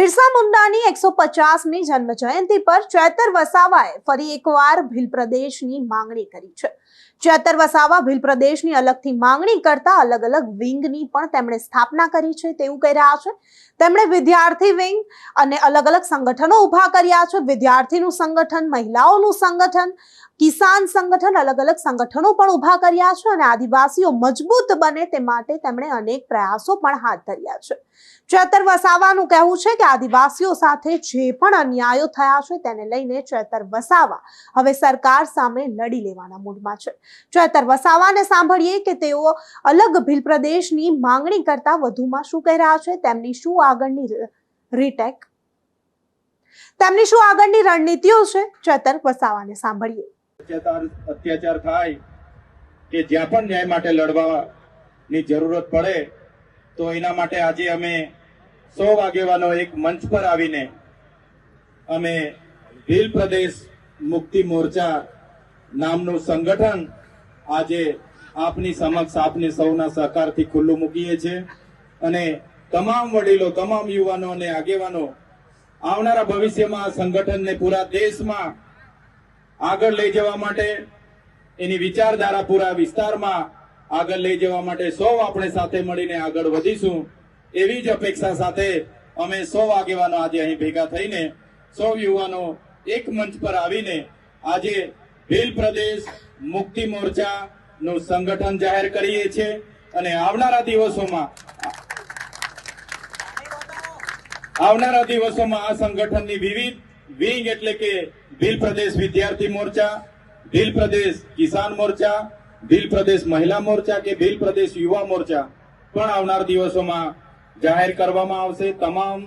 બિરસા મુંડાની એકસો પચાસમી જન્મ જયંતિ પર ચેતર વસાવાએ ફરી એકવાર ભીલ પ્રદેશની માંગણી કરી છે. ચેતર વસાવા ભીલ પ્રદેશની અલગથી માંગણી કરતા અલગ અલગ વિંગની પણ તેમણે સ્થાપના કરી છે તેવું કહી રહ્યા છે. તેમણે વિદ્યાર્થી વિંગ અને અલગ અલગ સંગઠનો ઊભા કર્યા છે. વિદ્યાર્થીનું સંગઠન, મહિલાઓનું સંગઠન, કિસાન સંગઠન, અલગ અલગ સંગઠનો પણ ઊભા કર્યા છે અને આદિવાસીઓ મજબૂત બને તે માટે તેમણે અનેક પ્રયાસો પણ હાથ ધર્યા છે. ચેતર વસાવાનું કહેવું છે કે આદિવાસીઓ સાથે જે પણ અન્યાયો થયા છે તેને લઈને ચેતર વસાવા હવે સરકાર સામે લડી લેવાના મૂડમાં છે. ચેતર વસાવાને સાંભળીએ કે તેઓ અલગ ભીલ પ્રદેશની માંગણી કરતા વધુમાં શું કહી રહ્યા છે? તેમની શું આગળની રીટેક? તેમની શું આગળની રણનીતિઓ છે? ચેતર વસાવાને સાંભળીએ. અત્યાચાર થાય કે જ્યાં પણ ન્યાય માટે લડવાની જરૂરત પડે, તો એના માટે આજે અમે સૌ આગેવાનો એક મંચ પર આવીને અમે ભીલ પ્રદેશ મુક્તિ મોરચા નામનું સંગઠન આજે આપની સમક્ષ આપની સૌના સહકારથી ખુલ્લું મૂકીએ છીએ અને તમામ વડીલો, તમામ યુવાનો અને આગેવાનો, આવનારા ભવિષ્યમાં આ સંગઠનને પૂરા દેશમાં આગળ લઈ જવા માટે, એની વિચારધારા પૂરા વિસ્તારમાં આગળ લઈ જવા માટે સૌ આપણે સાથે મળીને આગળ વધીશું. એવી જ અપેક્ષા સાથે અમે સૌ આગેવાનો આજે અહીં ભેગા થઈને, સૌ યુવાનો એક મંચ પર આવીને આજે ભીલ પ્રદેશ મુક્તિ મોરચા નું સંગઠન જાહેર કરીએ છીએ અને આવનારા દિવસોમાં આવનારા દિવસોમાં આ સંગઠનની વિવિધ વિંગ એટલે કે ભીલ પ્રદેશ વિદ્યાર્થી મોરચા ભીલ પ્રદેશ કિસાન મોરચા ભીલ પ્રદેશ મહિલા મોરચા કે ભીલ પ્રદેશ યુવા મોરચા પણ આવનાર દિવસોમાં જાહેર કરવામાં આવશે. તમામ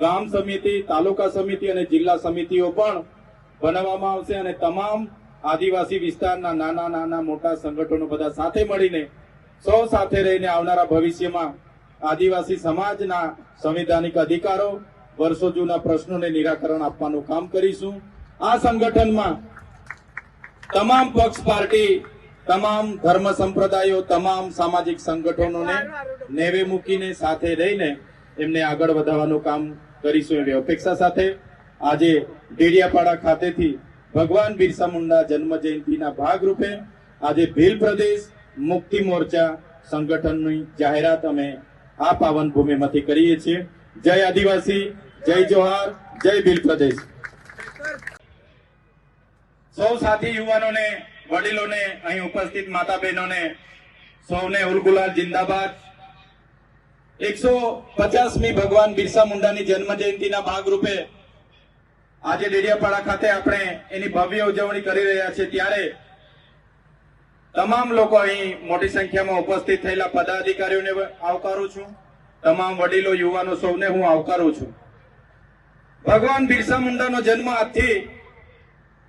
ગામ સમિતિ, તાલુકા સમિતિ અને જિલ્લા સમિતિઓ પણ બનાવવામાં આવશે અને તમામ આદિવાસી વિસ્તારના નાના નાના મોટા સંગઠનો બધા સાથે મળીને સૌ સાથે રહીને આવનારા ભવિષ્યમાં આદિવાસી સમાજના સંવિધાનિક અધિકારો વર્ષો જૂના પ્રશ્નોને નિરાકરણ આપવાનું કામ કરીશું. આ સંગઠનમાં તમામ પક્ષ પાર્ટી તમામ ધર્મ સંપ્રદાયો તમામ સામાજિક સંગઠનોને નેવે મૂકીને સાથે રહીને એમને આગળ વધારવાનું કામ કરીશું એવી અપેક્ષા સાથે. આજે ડેડિયાપાડા ખાતેથી ભગવાન બિરસા મુંડા જન્મ જયંતિના ભાગરૂપે આજે ભીલ પ્રદેશ મુક્તિ મોરચા સંગઠનની જાહેરાત અમે આ પાવન ભૂમિમાંથી કરીએ છીએ. જય આદિવાસી, જય જોહાર, જય ભીલ પ્રદેશ. સૌ સાથી યુવાનોને, વડીલોને, અહીં ઉપસ્થિત માતા બહેનોને સૌને ઉલગુલાલ જિંદાબાદ. એકસો પચાસમી ભગવાન બિરસા મુંડાની જન્મ જયંતિના ભાગરૂપે આજે ડેડિયાપાડા ખાતે આપણે એની ભવ્ય ઉજવણી કરી રહ્યા છીએ. ત્યારે તમામ લોકો અહીં મોટી સંખ્યામાં ઉપસ્થિત થયેલા પદાધિકારીઓને આવકારું છું. તમામ વડીલો, યુવાનો સૌને હું આવકારું છું. ભગવાન બિરસા મુંડાનો જન્મ આજથી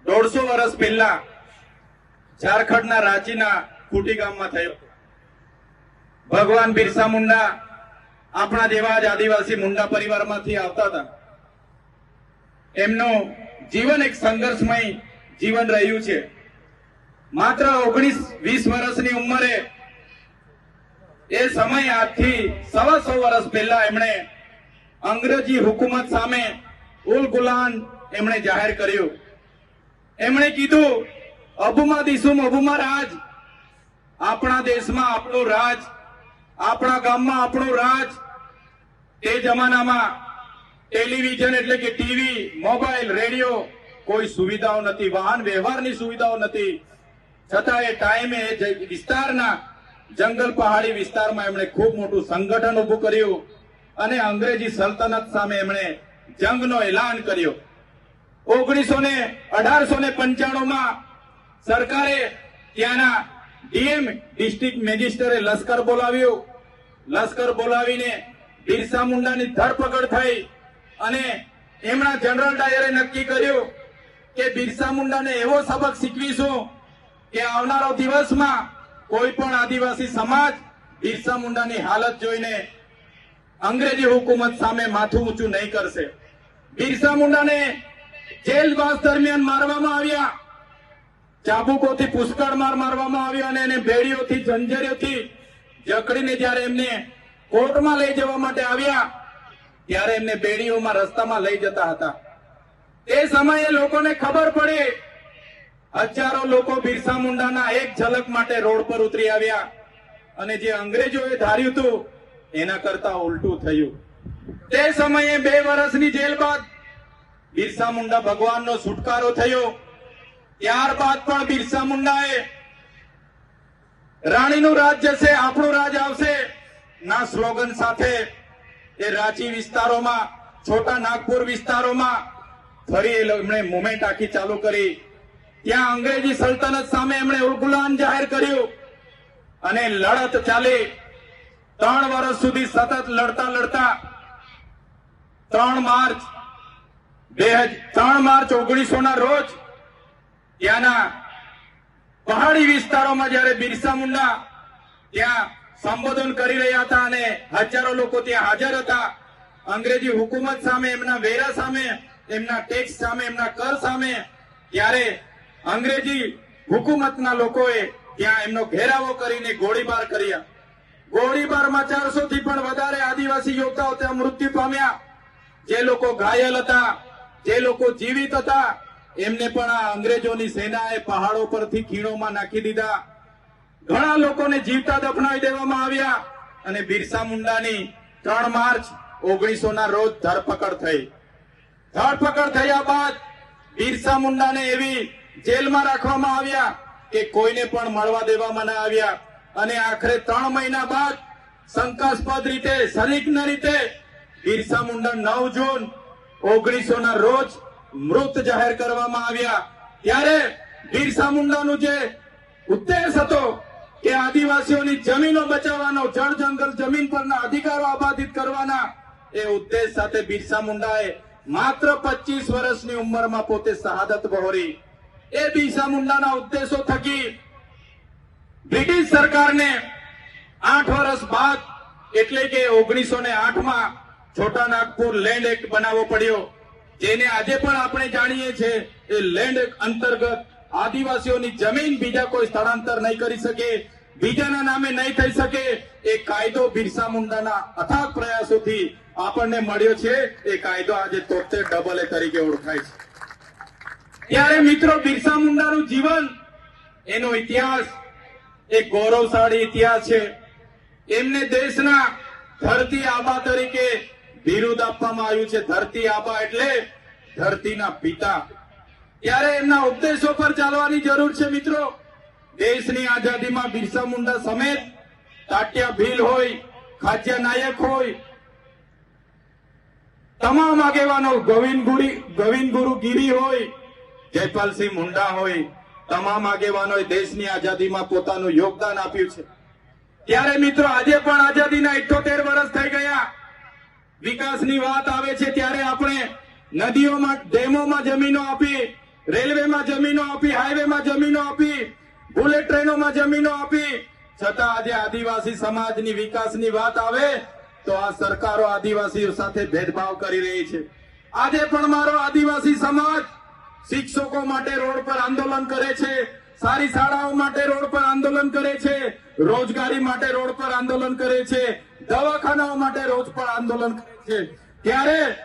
દોઢસો વર્ષ પહેલા ઝારખંડના રાંચીના કુટી ગામમાં થયો. ભગવાન બિરસા મુંડા આપણા જેવા જ આદિવાસી મુંડા પરિવારમાંથી આવતા હતા. એમનું જીવન એક સંઘર્ષમય જીવન રહ્યું છે. માત્ર ઓગણીસ વીસ વર્ષની ઉંમરે એ સમય આજથી સવા સો વર્ષ પહેલા એમણે અંગ્રેજી હુકુમત સામે ઉલ ગુલાન એમણે જાહેર કર્યું. એમણે કીધું, અબુમા દિસુમ અબુમા રાજ. આપણા દેશમાં આપણું રાજ, આપણા ગામમાં આપણું રાજ. તે જમાનામાં ટેલિવિઝન એટલે કે ટીવી, મોબાઈલ, રેડિયો, કોઈ સુવિધાઓ નથી, વાહન વ્યવહારની સુવિધાઓ નથી. છતાં એ ટાઈમે એ વિસ્તારના જંગલ પહાડી વિસ્તારમાં એમણે ખૂબ મોટું સંગઠન ઉભું કર્યું અને અંગ્રેજી સલ્તનત સામે એમણે જંગનો એલાન કર્યો. ઓગણીસો ને અઢારસો ને પંચાણુંમાં સરકારે ત્યાંના ડીએમ ડિસ્ટ્રિક્ટ મેજિસ્ટરે લશ્કર બોલાવ્યું. લશ્કર બોલાવીને બિરસા મુંડાની ધરપકડ થઈ. અને એમના જનરલ ડાયરે નક્કી કર્યું કે બિરસા મુંડાને એવો સબક શીખવીશું કે આવનારો દિવસમાં કોઈ પણ આદિવાસી સમાજ બિરસા મુંડાની હાલત જોઈને અંગ્રેજી હુકુમત સામે માથું ઊંચું નહીં કરશે. બિરસા મુંડાને જેલવાસ દરમિયાન મારવામાં આવ્યા. ચાબુકોથી પુષ્કળ માર મારવામાં આવ્યો અને એને બેડીઓથી જંજરીઓથી જકડીને જ્યારે એમને કોર્ટમાં લઈ જવા માટે આવ્યા ત્યારે એમને બેડીઓમાં રસ્તામાં લઈ જતા હતા. તે સમયે લોકોને ખબર પડી. હજારો લોકો બિરસા મુંડાના એક ઝલક માટે રોડ પર ઉતરી આવ્યા. અને જે અંગ્રેજોએ ધાર્યું હતું, એના કરતા ઉલટું થયું. તે સમયે બે વર્ષની જેલ બાદ બિરસા મુંડા ભગવાનનો છુટકારો થયો. ત્યારબાદ પણ બિરસા મુંડાએ રાણીનું રાજ જશે આપણું રાજ આવશે, ના સ્લોગન સાથે એ રાંચી વિસ્તારોમાં, છોટા નાગપુર વિસ્તારોમાં ફરી એમણે મુવમેન્ટ આખી ચાલુ કરી. ત્યાં અંગ્રેજી સલ્તનત સામે એમણે ઉલગુલાન જાહેર કર્યું અને લડત ચાલી. ત્રણ વર્ષ સુધી સતત લડતા લડતા ત્રણ માર્ચ બે ત્રણ માર્ચ ઓગણીસો ના રોજ ત્યાંના પહાડી વિસ્તારોમાં જયારે બિરસા મુંડા, ત્યાં સંબોધન કરી રહ્યા હતા અને હજારો લોકો ત્યાં હાજર હતા. અંગ્રેજી હુકુમત સામે, એમના વેરા સામે, એમના ટેક્સ સામે, એમના કર સામે, ત્યારે અંગ્રેજી હુકુમતના લોકોએ ત્યાં એમનો ઘેરાવો કરીને ગોળીબાર કર્યા. ગોળીબારમાં ચારસો થી પણ વધારે આદિવાસી યોદ્ધાઓ ત્યાં મૃત્યુ પામ્યા. જે લોકો ઘાયલ હતા, જે લોકો જીવિત હતા, એમને પણ આ અંગ્રેજોની સેનાએ પહાડો પરથી ખીણોમાં નાખી દીધા. ઘણા લોકોને જીવતા દફનાવી દેવામાં આવ્યા અને બિરસા મુંડાની ત્રણ માર્ચ ઓગણીસો ના રોજ ધરપકડ થઈ. ધરપકડ થયા બાદ બિરસા મુંડાને એવી જેલમાં રાખવામાં આવ્યા કે કોઈને પણ મળવા દેવામાં ના આવ્યા. અને આખરે ત્રણ મહિના બાદ શંકાસ્પદ રીતે સરીગ્ન રીતે બિરસા મુંડા નવ જૂન ઓગણીસો ના રોજ મૃત જાહેર કરવામાં આવ્યા. ત્યારે બિરસા મુંડાનું જે ઉદ્દેશ હતો કે આદિવાસીઓની જમીનો બચાવવાનો, જળ જંગલ જમીન પરના અધિકારો આબાદિત કરવાના એ ઉદ્દેશ સાથે બિરસા મુંડાએ માત્ર 25 વર્ષની ઉંમરમાં પોતે શહાદત વહોરી એ બિરસા મુંડાના ઉદ્દેશો થકી બ્રિટિશ સરકારને આઠ વર્ષ બાદ, એટલે કે ઓગણીસો ને આઠમાં છોટા નાગપુર લેન્ડ એક્ટ બનાવવો પડ્યો. જેને આજે પણ આપણે જાણીએ છીએ એ લેન્ડ અંતર્ગત આદિવાસીઓની જમીન બીજા કોઈ સ્થળાંતર નહીં કરી શકે, બીજાના નામે નહીં થઈ શકે. એ કાયદો બિરસા મુંડાના અથાગ પ્રયાસોથી આપણને મળ્યો છે. એ કાયદો આજે તોતેર ડબલ એ તરીકે ઓળખાય છે. ત્યારે મિત્રો, બિરસા મુંડાનું જીવન, એનો ઇતિહાસ, એ ગૌરવશાળી ઇતિહાસ છે. એમને દેશના ધરતી આબા તરીકે બિરુદ આપવામાં આવ્યું છે. ધરતી આબા એટલે ધરતીના પિતા. ત્યારે એમના ઉપદેશો પર ચાલવાની જરૂર છે મિત્રો. દેશની આઝાદીમાં બિરસા મુંડા સમેત તાટિયા ભીલ હોય ખાદ્ય નાયક હોય, તમામ આગેવાનો ગોવિંદ ગુરુ ગીરી હોય, જયપાલસિંહ મુંડા હોય, તમામ આગેવાનોએ દેશની આઝાદીમાં પોતાનું યોગદાન આપ્યું છે. ત્યારે મિત્રો આજે પણ આઝાદીના ઇઠોતેર વર્ષ થઈ ગયા. વિકાસની વાત આવે છે ત્યારે આપણે નદીઓમાં, ડેમોમાં જમીનો આપી રેલવેમાં જમીનો આપી, હાઈવેમાં જમીનો આપી, બુલેટ ટ્રેનોમાં જમીનો આપી. છતાં આજે આદિવાસી સમાજની વિકાસની વાત આવે, તો આ સરકારો આદિવાસીઓ સાથે ભેદભાવ કરી રહી છે. આજે પણ મારો આદિવાસી સમાજ શિક્ષકો માટે રોડ પર આંદોલન કરે છે, સારી શાળાઓ માટે રોડ પર આંદોલન કરે છે, રોજગારી માટે રોડ પર આંદોલન કરે છે, દવાખાનાઓ માટે રોજ પર આંદોલન કરે છે. ત્યારે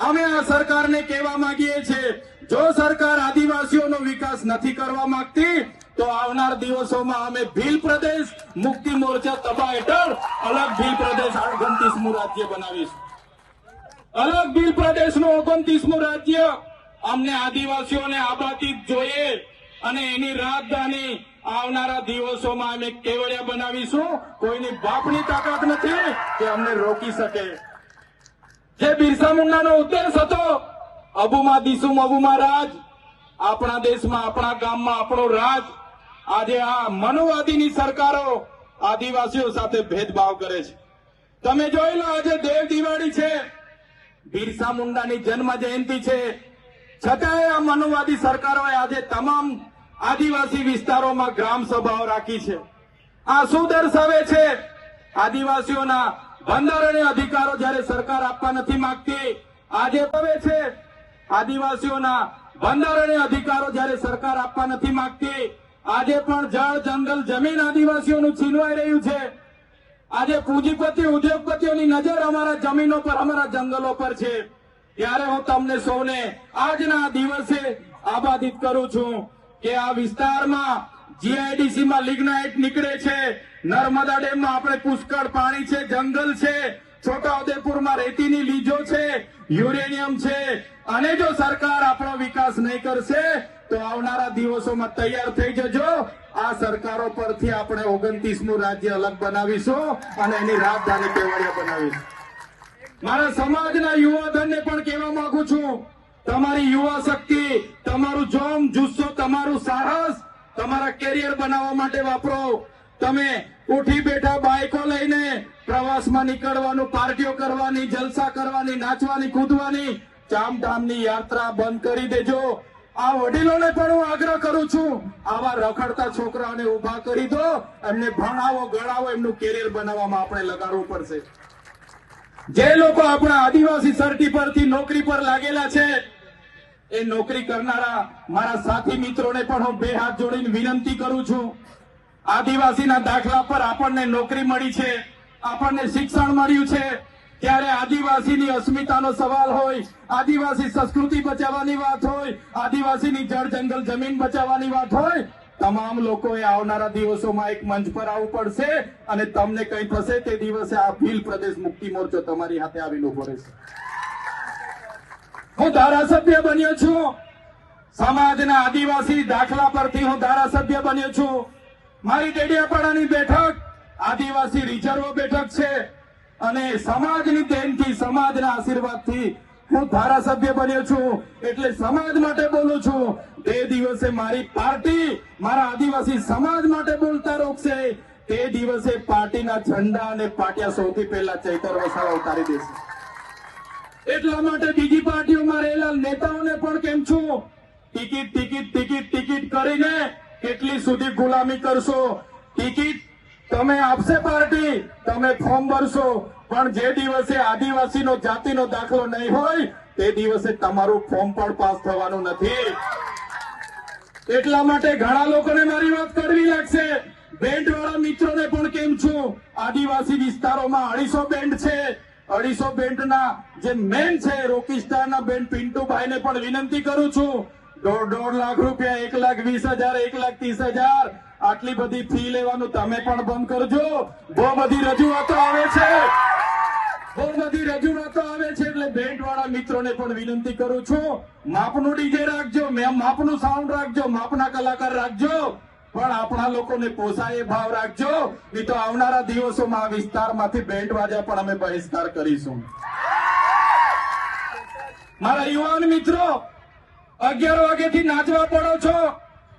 અમે આ સરકારને કહેવા માંગીએ છીએ જો સરકાર આદિવાસીઓનો વિકાસ નથી કરવા માંગતી, તો આવનાર દિવસોમાં અમે ભીલ પ્રદેશ મુક્તિ મોરચા તબા હેઠળ અલગ ભીલ પ્રદેશ ઓગણત્રીસમું રાજ્ય બનાવીશું. અલગ ભીલ પ્રદેશનું ઓગણત્રીસમું રાજ્ય અમને આદિવાસીઓને આબાદી જોઈએ અને એની રાજધાની આવનારા દિવસોમાં અમે કેવડિયા બનાવીશું. કોઈની બાપની તાકાત નથી કે અમને રોકી શકે. જે બિરસા મુંડાનો ઉદ્દેશ હતો અબુમાં દિસુમ અબુમાં રાજ. આપણા દેશમાં, આપણા ગામમાં આપણો રાજ. આજે આ મનુવાદીની સરકારો આદિવાસીઓ સાથે ભેદભાવ કરે છે. તમે જોઈ લો, આજે દેવ દિવાળી છે. બિરસા મુંડાની જન્મ જયંતિ છે. છતાંય આ મનુવાદી સરકારોએ આજે તમામ આદિવાસી વિસ્તારોમાં ગ્રામ સભાઓ રાખી છે. આ શું દર્શાવે છે? આદિવાસીઓના બંધારણીય અધિકારો જ્યારે સરકાર આપવા નથી માંગતી, આજે હવે છે. આદિવાસીઓના બંધારણીય અધિકારો જયારે સરકાર આપવા નથી માંગતી, આજે પણ જળ, જંગલ, જમીન આદિવાસીઓનું છીનવાઈ રહ્યું છે. આજે પૂંજીપતિ, ઉદ્યોગપતિઓની નજર અમારા જમીનો પર, અમારા જંગલો પર છે. ત્યારે હું તમને સૌને આજના દિવસે આબાદિત કરું છું કે આ વિસ્તારમાં જીઆઈડીસી માં લિગ્નાઇટ નીકળે છે. નર્મદા ડેમમાં આપણે પુષ્કળ પાણી છે, જંગલ છે. છોટાઉદેપુરમાં રેતીની લીજો છે. યુરેનિયમ છે. અને જો સરકાર આપણો વિકાસ નહીં કરશે, તો આવનારા દિવસોમાં તૈયાર થઈ જજો. આ સરકારો પરથી આપણે ઓગણત્રીસમું રાજ્ય અલગ બનાવીશું અને એની રાજધાની કેવડિયા બનાવીશું. મારા સમાજના યુવાધનને પણ કહેવા માંગુ છું, તમારી યુવા શક્તિ, તમારું જોમ, જુસ્સો, તમારું સાહસ, તમારા કેરિયર બનાવવા માટે વાપરો. તમે ઉઠી બેઠા બાઇકો લઈને પ્રવાસમાં નીકળવાનું, પાર્ટીઓ કરવાની, જલસા કરવાની, નાચવાની, કૂદવાની ચામધામની યાત્રા બંધ કરી દેજો. આ વડીલોને પણ હું આગ્રહ કરું છું, આવા રખડતા છોકરાઓને ઊભા કરી દો. એમને ભણાવો ગણાવો એમનું કેરિયર બનાવવામાં આપણે લગાડવું પડશે. જે લોકો આપણા આદિવાસી સર્ટી પરથી નોકરી પર લાગેલા છે, એ નોકરી કરનારા મારા સાથી મિત્રોને પણ હું બે હાથ જોડીને વિનંતી કરું છું. આદિવાસીના દાખલા પર આપણને નોકરી મળી છે, આપણને શિક્ષણ મળ્યું છે ત્યારે આદિવાસીની અસ્મિતાનો સવાલ હોય, આદિવાસી સંસ્કૃતિ બચાવવાની વાત હોય, આદિવાસીની જળ જંગલ જમીન બચાવવાની વાત હોય, તમામ લોકોએ આવનારા દિવસોમાં એક મંચ પર આવવું પડશે અને તમને કંઈ થશે તે દિવસે આ ભીલ પ્રદેશ મુક્તિ મોરચો તમારી હાથે આવીને ઊભો રહેશે. હું ધારાસભ્ય બન્યો છું. સમાજના આદિવાસી દાખલા પરથી હું ધારાસભ્ય બન્યો છું. મારી ડેડિયાપાડાની બેઠક આદિવાસી રિઝર્વ બેઠક છે. અને સમાજની દેનથી સમાજના આશીર્વાદથી હું ધારાસભ્ય બન્યો છું. એટલે સમાજ માટે બોલું છું. તે દિવસે મારી પાર્ટી મારા આદિવાસી સમાજ માટે બોલતા રોકશે. તે દિવસે પાર્ટીના ઝંડા અને પાટિયા સૌથી પહેલા ચૈતર વસાવા ઉતારી દેશે. એટલા માટે બીજી પાર્ટીઓમાં રહેલા નેતાઓને પણ કેમ છું? ટિકિટ ટિકિટ ટિકિટ ટિકિટ કરીને કેટલી સુધી ગુલામી કરશો? ટિકિટ તમે આપશે પાર્ટી, તમે ફોર્મ ભરશો. પણ જે દિવસે આદિવાસીનો જાતિનો દાખલો નહીં હોય, તે દિવસે તમારું ફોર્મ પણ પાસ થવાનું નથી. એટલા માટે ઘણા લોકોને મારી વાત કરવી લાગશે. બેન્ડ વાળા મિત્રોને પણ કેમ છું? આદિવાસી વિસ્તારોમાં અઢીસો બેન્ડ છે. અઢીસો બેન્ડ ના જે મેન છે રોકી સ્ટાર ના બેન્ડ પિન્ટુભાઈ ને પણ વિનંતી કરું છું. દોઢ દોઢ લાખ રૂપિયા, એક લાખ વીસ હજાર, એક લાખ ત્રીસ હજાર. આટલી બધી ફી લેવાનું તમે પણ બંધ કરજો. બહુ બધી રજૂઆતો આવે છે. બહુ બધી રજૂઆતો આવે છે એટલે બેન્ડ વાળા મિત્રોને પણ વિનંતી કરું છું, માપનું ડીજે રાખજો, મેં માપનું સાઉન્ડ રાખજો, માપના કલાકાર રાખજો. પણ આપણા લોકોને પોસાય ભાવ રાખજો. નહીં તો આવનારા દિવસોમાં આ વિસ્તારમાંથી બેન્ડ વાજા પણ અમે બહિષ્કાર કરીશું. મારા યુવાન મિત્રો અગિયાર વાગ્યાથી નાચવા પડો છો.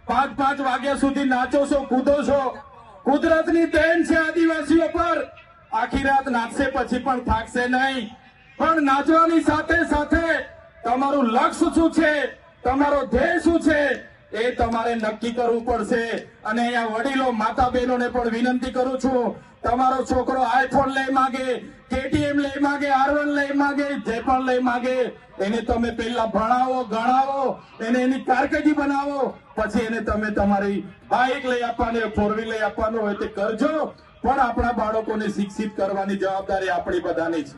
પાંચ પાંચ વાગ્યા સુધી નાચો છો, કૂદો છો. કુદરતની દેન છે આદિવાસીઓ પર. આખી રાત નાચશે પછી પણ થાકશે નહીં. પણ નાચવાની સાથે સાથે તમારું લક્ષ્ય શું છે? તમારો ધ્યેય શું છે? એ તમારે નક્કી કરવું પડશે. અને અહીંયા વડીલો માતા બહેનોને પણ વિનંતી કરું છું. તમારો છોકરો આઈફોન લઈ માંગે કેટીએમ લઈ માંગે આર લઈ માંગે, જે પણ લઈ માંગે, એને તમે પહેલા ભણાવો, ગણાવો, એને એની કારકિર્દી બનાવો, પછી એને તમે તમારી બાઇક લઈ આપવાની ફોર વ્હીલ લઈ આપવાનું હોય, તે કરજો. પણ આપણા બાળકોને શિક્ષિત કરવાની જવાબદારી આપણી બધાની છે.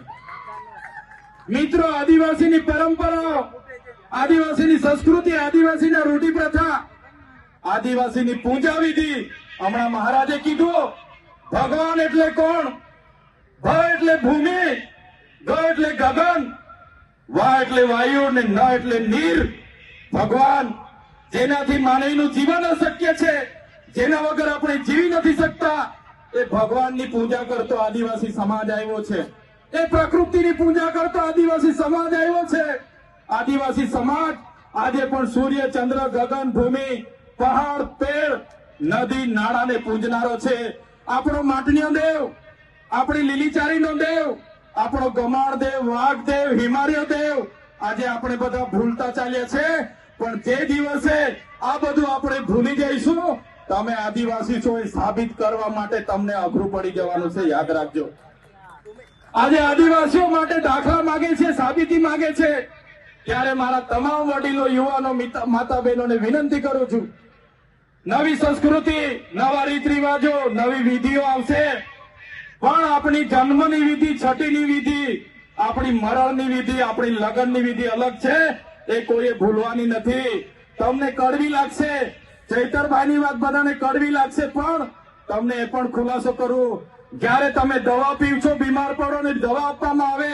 મિત્રો, આદિવાસીની પરંપરાઓ, આદિવાસીની સંસ્કૃતિ, આદિવાસીના રૂઢિ પ્રથા આદિવાસીની પૂજા વિધિ હમણાં મહારાજે કીધું ભગવાન એટલે કોણ? ભ એટલે ભૂમિ ગ એટલે ગગન, વા એટલે વાયુ ને ન એટલે નીર. ભગવાન જેનાથી માનવીનું જીવન અશક્ય છે, જેના વગર આપણે જીવી નથી શકતા, એ ભગવાનની પૂજા કરતો આદિવાસી સમાજ આવ્યો છે. એ પ્રકૃતિની પૂજા કરતો આદિવાસી સમાજ આવ્યો છે. આદિવાસી સમાજ આજે પણ સૂર્ય, ચંદ્ર, ગગન, ભૂમિ, પહાડ, પેડ, નદી, નાળાને પૂજનારો છે. આપણો માટનીયો દેવ, આપણી લીલીચારીનો દેવ, આપણો ગમાણ દેવ, વાઘ દેવ હિમાલય દેવ. આજે આપણે બધા ભૂલતા ચાલ્યા છે, પણ જે દિવસે આ બધું આપણે ભૂલી જઈશું. તમે આદિવાસી છો એ સાબિત કરવા માટે તમને અઘરું પડી જવાનું છે, યાદ રાખજો. આજે આદિવાસીઓ માટે દાખલા માંગે છે, સાબિતી માંગે છે. ત્યારે મારા તમામ વડીલો, યુવાનો, માતા બહેનોને વિનંતી કરું છું નવી સંસ્કૃતિ, નવા રીત રિવાજો નવી વિધિઓ આવશે. પણ આપણી જન્મની વિધિ છઠ્ઠીની વિધિ, આપણી મરણની વિધિ, આપણી લગ્નની વિધિ અલગ છે. એ કોઈએ ભૂલવાની નથી. તમને કડવી લાગશે. ચૈતરભાઈની વાત બધાને કડવી લાગશે, પણ તમને એ પણ ખુલાસો કરું. જ્યારે તમે દવા પીવ છો બીમાર પડો ને દવા આપવામાં આવે,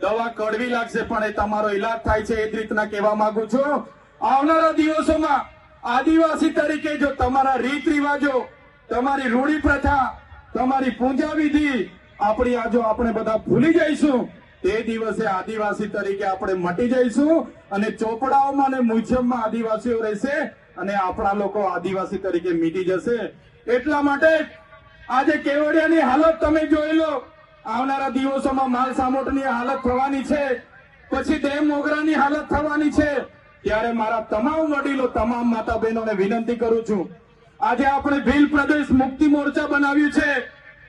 દવા કડવી લાગશે, પણ એ તમારો ઈલાજ થાય છે, એ રીતના કહેવા માંગુ છું. આવનારા દિવસોમાં આદિવાસી તરીકે જો તમારા રીત રિવાજો, તમારી રૂઢી પ્રથા, તમારી પૂજા વિધિ આપણી આજો આપણે બધા ભૂલી જઈશું, તે દિવસે આદિવાસી તરીકે આપણે મટી જઈશું અને ચોપડાઓમાં અને મ્યુઝિયમમાં આદિવાસીઓ રહેશે અને આપણા લોકો આદિવાસી તરીકે મીટી જશે. એટલા માટે આજે કેવડિયાની હાલત તમે જોઈ લો. આવનારા દિવસોમાં માલ સામોટની હાલત થવાની છે. પછી ડેમ મોગરાની હાલત થવાની છે. ત્યારે મારા તમામ વડીલો, તમામ માતા બહેનોને વિનંતી કરું છું. આજે આપણે ભીલ પ્રદેશ મુક્તિ મોરચા બનાવ્યું છે.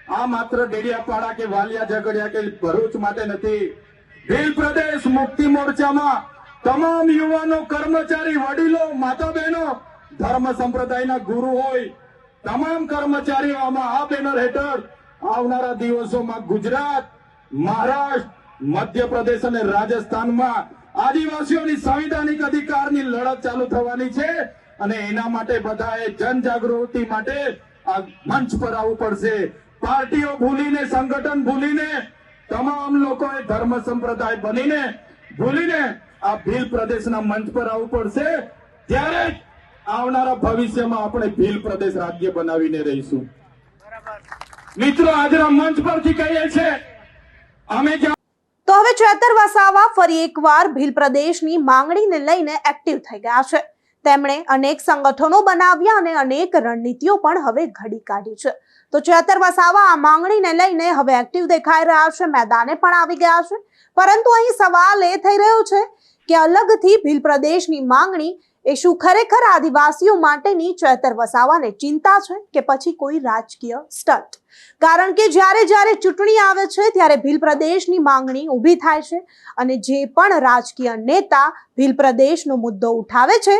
આ માત્ર ડેડિયાપાડા કે વાલિયા ઝઘડિયા કે ભરૂચ માટે નથી. ભીલ પ્રદેશ મુક્તિ મોરચામાં તમામ યુવાનો, કર્મચારી, વડીલો માતા બહેનો ધર્મ સંપ્રદાયના ગુરુ હોય. તમામ કર્મચારીઓ આમાં આ બેનર હેઠળ આવનારા દિવસોમાં ગુજરાત, મહારાષ્ટ્ર, મધ્યપ્રદેશ અને રાજસ્થાનમાં આદિવાસીઓની સંવિધાનિક અધિકારની લડત ચાલુ થવાની છે અને એના માટે બધાએ જનજાગૃતિ માટે આ મંચ પર આવવું પડશે. પાર્ટીઓ ભૂલીને સંગઠન ભૂલીને તમામ લોકોએ ધર્મ સંપ્રદાય બનીને ભૂલીને આ ભીલ પ્રદેશના મંચ પર આવવું પડશે. ત્યારે જ આવનારા ભવિષ્યમાં આપણે ભીલ પ્રદેશ રાજ્ય બનાવીને રહીશું. મિત્રો આજના મંચ પરથી કહીએ છીએ અમે ચેતર વસાવા ફરી એકવાર ભીલ પ્રદેશની માંગણીને લઈને એક્ટિવ થઈ ગયા છે. તેમણે અનેક સંગઠનો બનાવ્યા અને અનેક રણનીતિઓ પણ હવે ઘડી કાઢી છે. તો ચેતર વસાવા આ માંગણીને લઈને હવે એક્ટિવ દેખાઈ રહ્યા છે. મેદાને પણ આવી ગયા છે. પરંતુ અહીં સવાલ એ થઈ રહ્યો છે કે અલગથી ભીલ પ્રદેશની માંગણી એ શું ખરેખર આદિવાસીઓ માટેની ચેતર વસાવાને ચિંતા છે કે પછી કોઈ રાજકીય સ્ટન્ટ કારણ કે જ્યારે જ્યારે ચૂંટણી આવે છે, ત્યારે ભીલ પ્રદેશની માંગણી ઊભી થાય છે અને જે પણ રાજકીય નેતા ભીલ પ્રદેશનો મુદ્દો ઉઠાવે છે,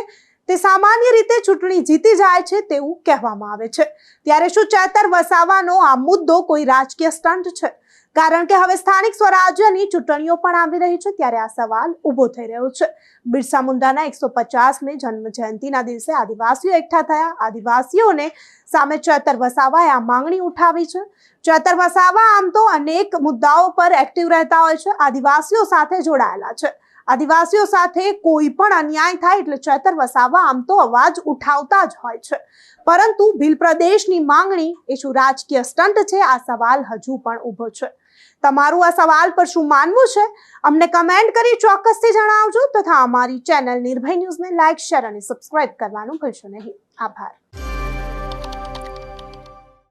તે સામાન્ય રીતે ચૂંટણી જીતી જાય છે તેવું કહેવામાં આવે છે. ત્યારે શું ચેતર વસાવાનો આ મુદ્દો કોઈ રાજકીય સ્ટન્ટ છે? કારણ કે હવે સ્થાનિક સ્વરાજ્યની ચૂંટણીઓ પણ આવી રહી છે ત્યારે આ સવાલ ઊભો થઈ રહ્યો છે. બિરસા મુંડાના એકસો પચાસમી જન્મ જયંતિના દિવસે આદિવાસીઓ એકઠા થયા. આદિવાસીઓને સામે ચેતર વસાવાએ આ માંગણી ઉઠાવી છે. ચેતર વસાવા આમ તો અનેક મુદ્દાઓ પર એક્ટિવ રહેતા હોય છે. આદિવાસીઓ સાથે જોડાયેલા છે. આદિવાસીઓ સાથે કોઈ પણ અન્યાય થાય એટલે ચેતર વસાવા આમ તો અવાજ ઉઠાવતા જ હોય છે. પરંતુ ભીલ પ્રદેશની માંગણી, એ શું રાજકીય સ્ટન્ટ છે? આ સવાલ હજુ પણ ઊભો છે. તમારું આ સવાલ પર શું માનવું છે? અમને કમેન્ટ કરી ચોક્કસથી જણાવજો. તથા અમારી ચેનલ નિર્ભય ન્યૂઝને લાઇક શેર અને સબસ્ક્રાઇબ કરવાનું ભૂલશો નહીં. આભાર.